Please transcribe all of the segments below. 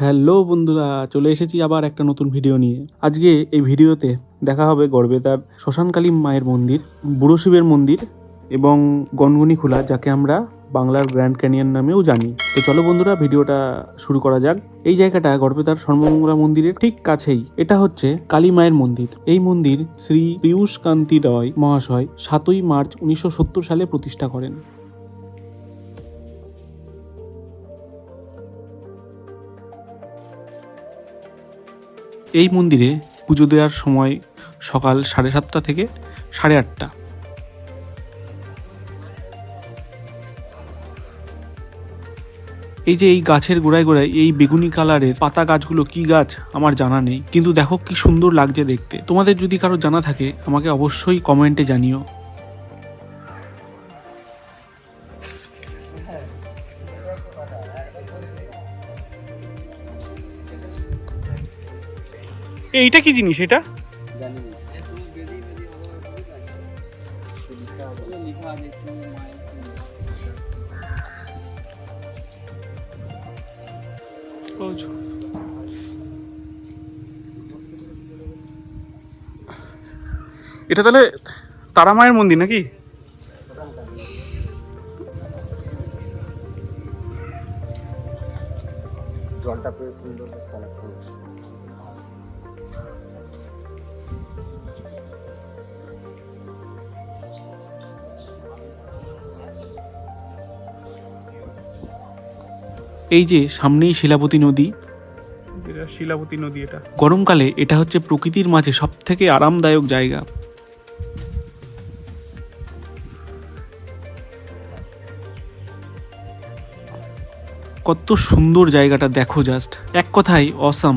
Hello বন্ধুরা, চলে এসেছি আবার একটা নতুন ভিডিও নিয়ে। আজকে এই ভিডিওতে দেখা হবে গড়বেতার শ্মশানকালী মায়ের মন্দির, বুড়ো শিবের মন্দির এবং গনগনি খোলা, যাকে আমরা বাংলার গ্র্যান্ড ক্যানিয়ন নামেও জানি। তো চলো বন্ধুরা, ভিডিওটা শুরু করা যাক। এই জায়গাটা গড়বেতার সর্বমঙ্গলা মন্দিরের ঠিক কাছেই। এটা হচ্ছে কালী মায়ের মন্দির। এই মন্দির শ্রী পীয়ূষ কান্তি রয় মহাশয় সাতই মার্চ উনিশশো সত্তর সালে প্রতিষ্ঠা করেন। এই মন্দিরে পুজো দেওয়ার সময় সকাল সাড়ে সাতটা থেকে সাড়ে আটটা। এই যে এই গাছের গোড়ায় গোড়ায় এই বেগুনি কালারের পাতা গাছগুলো কি গাছ আমার জানা নেই, কিন্তু দেখো কি সুন্দর লাগছে দেখতে। তোমাদের যদি কারও জানা থাকে, আমাকে অবশ্যই কমেন্টে জানিও। এইটা কি জিনিস এটা? এটা তাহলে তারা মায়ের মন্দির নাকি? জলটা পুরো সুন্দর বেশ কালেক্ট এই যে সামনেই শিলাবতী নদী শিলাবতী নদী এটা। গরমকালে এটা হচ্ছে প্রকৃতির মাঝে সব থেকে আরামদায়ক জায়গা। কত সুন্দর জায়গাটা দেখো জাস্ট এক কথায় অসাম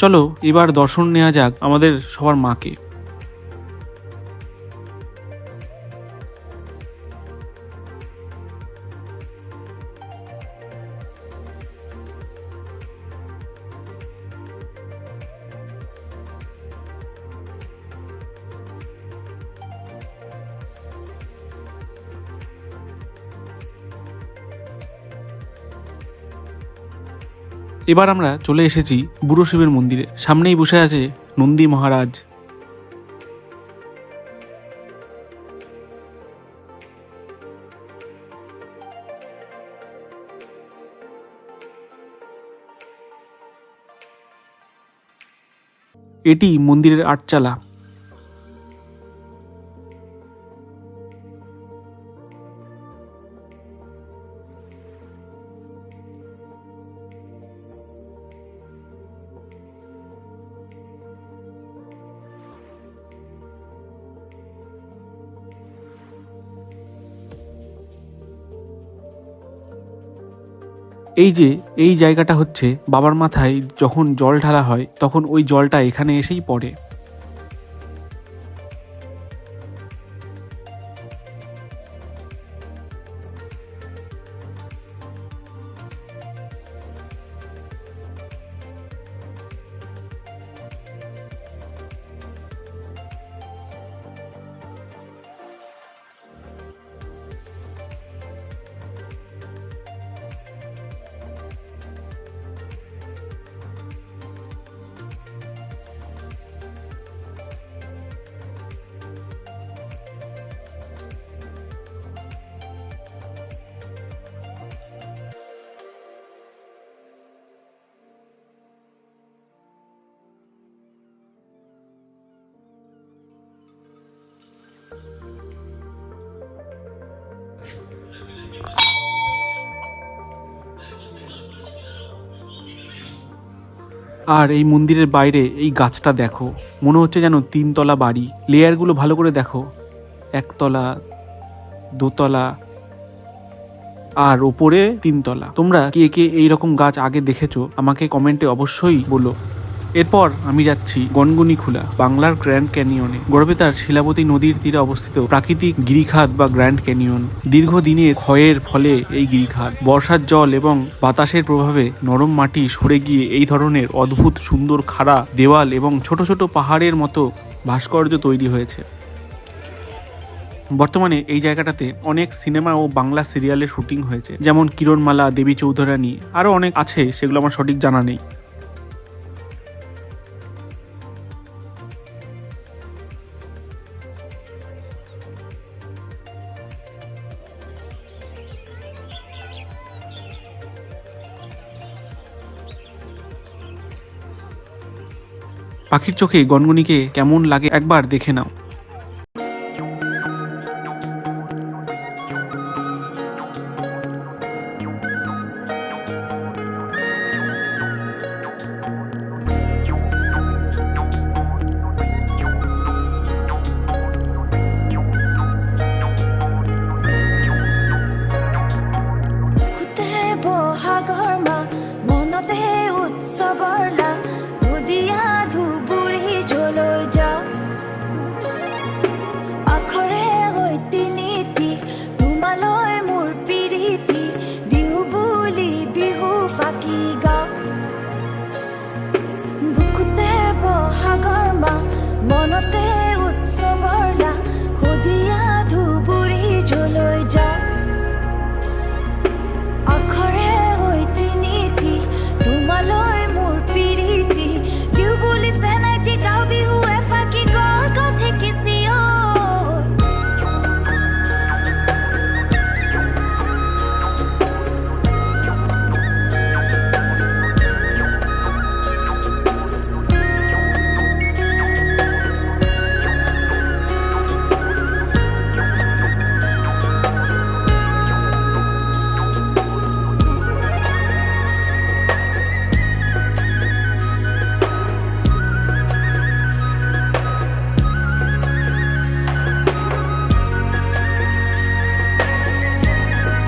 চলো এবার দর্শন নেওয়া যাক আমাদের সবার মাকে। এবার আমরা চলে এসেছি বুড়ো শিবের মন্দিরে। সামনেই বসে আছে নন্দী মহারাজ। এটি মন্দিরের আটচালা। এই যে, এই জায়গাটা হচ্ছে, বাবার মাথায় যখন জল ঢালা হয়, তখন ওই জলটা এখানে এসেই পড়ে। আর এই মন্দিরের বাইরে এই গাছটা দেখো। মনে হচ্ছে যেন তিনতলা বাড়ি। লেয়ারগুলো ভালো করে দেখো। একতলা, দোতলা আর ওপরে তিনতলা। তোমরা কে কে এইরকম গাছ আগে দেখেছ, আমাকে কমেন্টে অবশ্যই বলো। এরপর আমি যাচ্ছি গনগনি খোলা বাংলার গ্র্যান্ড ক্যানিয়নে। গড়বেতার শিলাবতী নদীর তীরে অবস্থিত প্রাকৃতিক গিরিখাত বা গ্র্যান্ড ক্যানিয়ন। দীর্ঘদিনের ক্ষয়ের ফলে এই গিরিখাত, বর্ষার জল এবং বাতাসের প্রভাবে নরম মাটি সরে গিয়ে এই ধরনের অদ্ভুত, সুন্দর, খাড়া দেওয়াল এবং ছোট ছোট পাহাড়ের মতো ভাস্কর্য তৈরি হয়েছে। বর্তমানে এই জায়গাটাতে অনেক সিনেমা ও বাংলা সিরিয়ালের শুটিং হয়েছে, যেমন কিরণমালা, দেবী চৌধুরানী, আরও অনেক আছে, সেগুলো আমার সঠিক জানা নেই। পাখির চোখে গনগনিকে কেমন লাগে একবার দেখে নাও।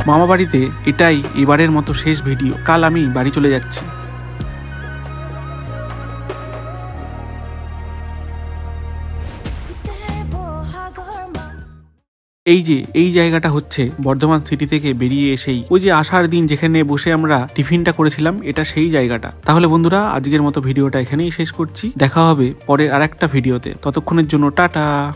মামা বাড়িতে এটাই এবারের মতো শেষ ভিডিও। কাল আমি বাড়ি চলে যাচ্ছি। এই যে, এই জায়গাটা হচ্ছে বর্ধমান সিটি থেকে বেরিয়ে এসেই। ওই যে আসার দিন যেখানে বসে আমরা টিফিনটা করেছিলাম, এটা সেই জায়গাটা। তাহলে বন্ধুরা, আজকের মতো ভিডিওটা এখানেই শেষ করছি। দেখা হবে পরের আর একটা ভিডিওতে। ততক্ষণের জন্য টাটা।